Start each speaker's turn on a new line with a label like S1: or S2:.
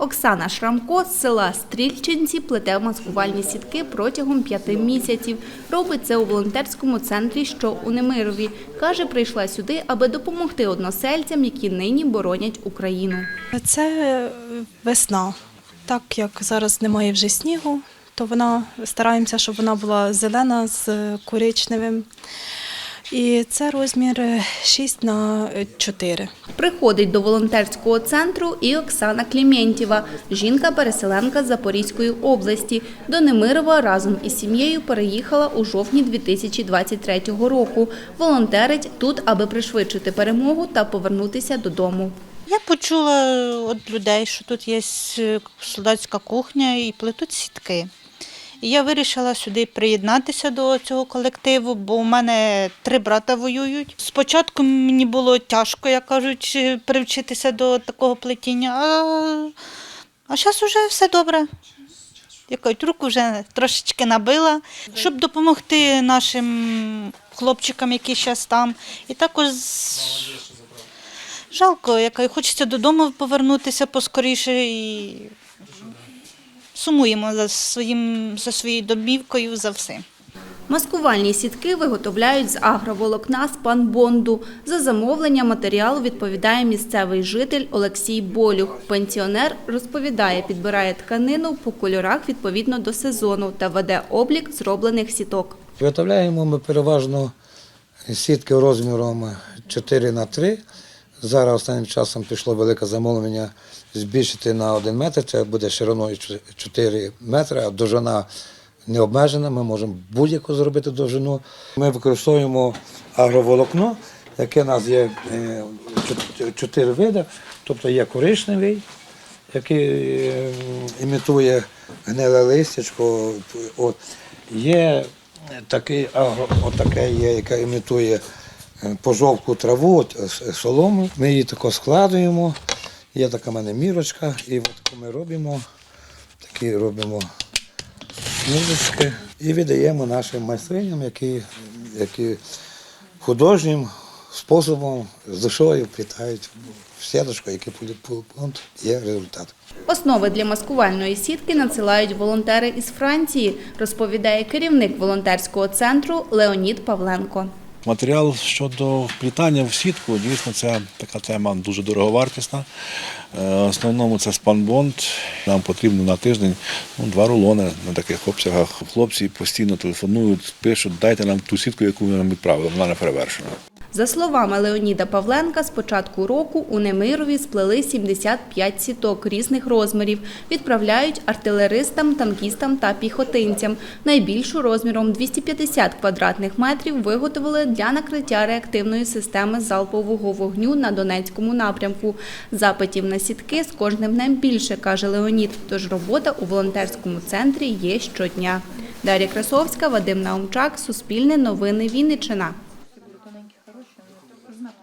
S1: Оксана Шрамко з села Стрільчинці плете маскувальні сітки протягом п'яти місяців. Робить це у волонтерському центрі, що у Немирові. Каже, прийшла сюди, аби допомогти односельцям, які нині боронять Україну.
S2: Це весна. Так як зараз немає вже снігу, то вона стараємося, щоб вона була зелена з коричневим. І це розмір е, 6 на 4.
S1: Приходить до волонтерського центру і Оксана Клімєнтєва. Жінка-переселенка з Запорізької області. До Немирова разом із сім'єю переїхала у жовтні 2023 року. Волонтерить тут, аби пришвидшити перемогу та повернутися додому.
S3: Я почула від людей, що тут є е, солдатська кухня і плетуть сітки. І я вирішила сюди приєднатися до цього колективу, бо у мене три брата воюють. Спочатку мені було тяжко, як кажуть, е, привчитися до такого плетіння, а, а зараз вже все добре. Якось руку вже трошечки набила, щоб допомогти нашим хлопчикам, які зараз там. І також Жалко, яка хочеться додому повернутися поскоріше і сумуємо за своїм за своєю домівкою за всім.
S1: Маскувальні сітки виготовляють з агроволокна з панбонду. За замовлення матеріалу відповідає місцевий житель Олексій Болюх. Пенсіонер розповідає, підбирає тканину по кольорах відповідно до сезону та веде облік зроблених сіток.
S4: Виготовляємо ми переважно сітки розміром 4 на 3 Зараз останнім часом пішло велике замовлення збільшити на 1 метр. Це буде шириною 4 метри, а довжина не обмежена. Ми можемо будь-яку зробити довжину. Ми використовуємо агроволокно, яке у нас є е, чотири види. Тобто є коричневий, який е, імітує гниле листячко. Є такий агро, отаке є, яке імітує пожовку траву, от, е, солому. Ми її тако складуємо. Є така в мене мірочка, і от ми робимо, такі робимо смужечки і віддаємо нашим майстриням, які, які художнім способом з душою плітають в сіточку, який пункт є результат.
S1: Основи для маскувальної сітки надсилають волонтери із Франції, розповідає керівник волонтерського центру Леонід Павленко.
S5: Матеріал щодо вплітання в сітку, дійсно, це така тема дуже дороговартісна. Е, В основному це спанбонд. Нам потрібно на тиждень ну, два рулони на таких обсягах. Хлопці постійно телефонують, пишуть, дайте нам ту сітку, яку ви нам відправили, вона не перевершена.
S1: За словами Леоніда Павленка, з початку року у Немирові сплели 75 сіток різних розмірів. Відправляють артилеристам, танкістам та піхотинцям. Найбільшу розміром 250 квадратних метрів виготовили для накриття реактивної системи залпового вогню на Донецькому напрямку. Запитів на сітки з кожним днем більше, каже Леонід. Тож робота у волонтерському центрі є щодня. Дар'я Красовська, Вадим Наумчак, Суспільне новини Вінниччина.